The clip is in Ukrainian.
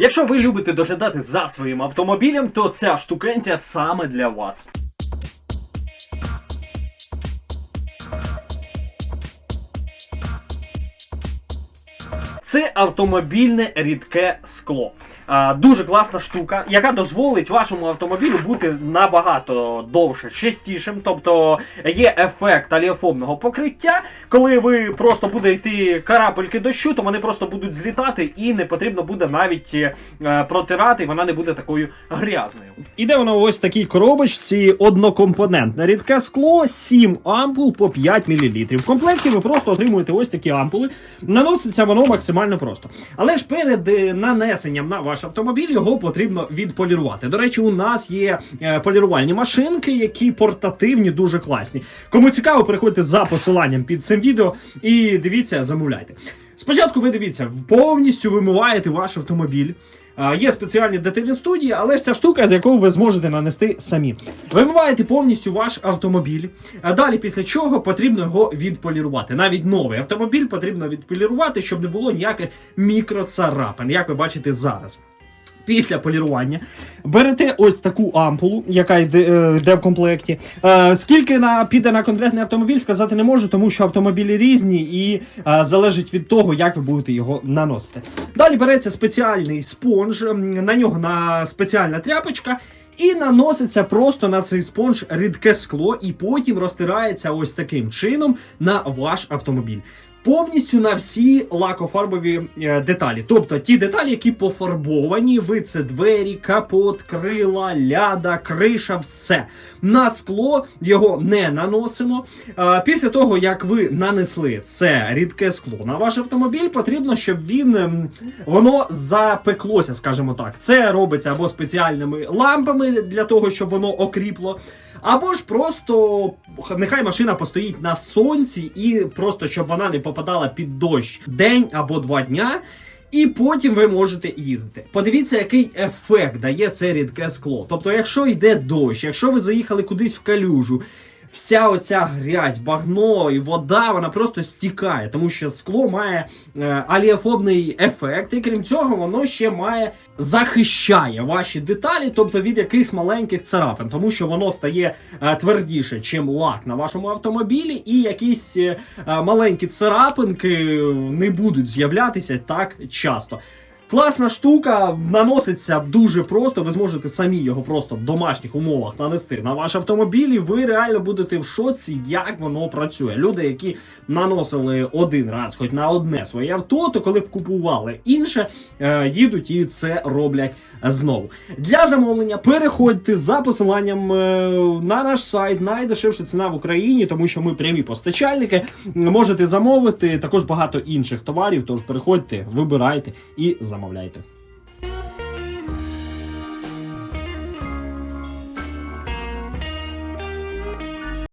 Якщо ви любите доглядати за своїм автомобілем, то ця штукенція саме для вас. Це автомобільне рідке скло. Дуже класна штука, яка дозволить вашому автомобілю бути набагато довше частішим. Тобто є ефект аліофобного покриття. Коли ви просто буде йти карапельки дощу, то вони просто будуть злітати і не потрібно буде навіть е, протирати, і вона не буде такою грязною. Іде воно ось такій коробочці однокомпонентне рідке скло, 7 ампул по 5 мл. В комплекті ви просто отримуєте ось такі ампули. Наноситься воно максимально просто. Але ж перед е, нанесенням на ваш автомобіль його потрібно відполірувати. До речі, у нас є е, полірувальні машинки, які портативні, дуже класні. Кому цікаво, переходьте за посиланням під цим відео і дивіться, замовляйте. Спочатку ви дивіться, повністю вимиваєте ваш автомобіль. Є спеціальні детальні студії, але ж ця штука, з якою ви зможете нанести самі. Вимиваєте повністю ваш автомобіль. Далі, після чого потрібно його відполірувати. Навіть новий автомобіль потрібно відполірувати, щоб не було ніяких мікроцарапин, як ви бачите зараз. Після полірування берете ось таку ампулу, яка йде, е, йде в комплекті. Е, скільки на, піде на конкретний автомобіль, сказати не можу, тому що автомобілі різні і е, залежить від того, як ви будете його наносити. Далі береться спеціальний спонж, на нього на спеціальна тряпочка. І наноситься просто на цей спонж рідке скло, і потім розтирається ось таким чином на ваш автомобіль. Повністю на всі лакофарбові е, деталі. Тобто ті деталі, які пофарбовані, ви це двері, капот, крила, ляда, криша, все. На скло його не наносимо. Е, Після того, як ви нанесли це рідке скло на ваш автомобіль, потрібно, щоб він ем, воно запеклося, скажімо так. Це робиться або спеціальними лампами для того, щоб воно окріпло. Або ж просто нехай машина постоїть на сонці і просто щоб вона не попадала під дощ день або два дня. І потім ви можете їздити. Подивіться, який ефект дає це рідке скло. Тобто, якщо йде дощ, якщо ви заїхали кудись в калюжу, вся оця грязь, багно і вода, вона просто стікає, тому що скло має е, аліофобний ефект, і крім цього, воно ще має захищає ваші деталі, тобто від якихось маленьких царапин, тому що воно стає е, твердіше, чим лак на вашому автомобілі, і якісь е, е, маленькі царапинки не будуть з'являтися так часто. Класна штука, наноситься дуже просто. Ви зможете самі його просто в домашніх умовах нанести на ваш автомобіль, і ви реально будете в шоці, як воно працює. Люди, які наносили один раз, хоч на одне своє авто, то коли б купували інше, е, їдуть і це роблять знову. Для замовлення переходьте за посиланням е, на наш сайт, найдешевша ціна в Україні, тому що ми прямі постачальники. Можете замовити також багато інших товарів. Тож переходьте, вибирайте і замовляйте.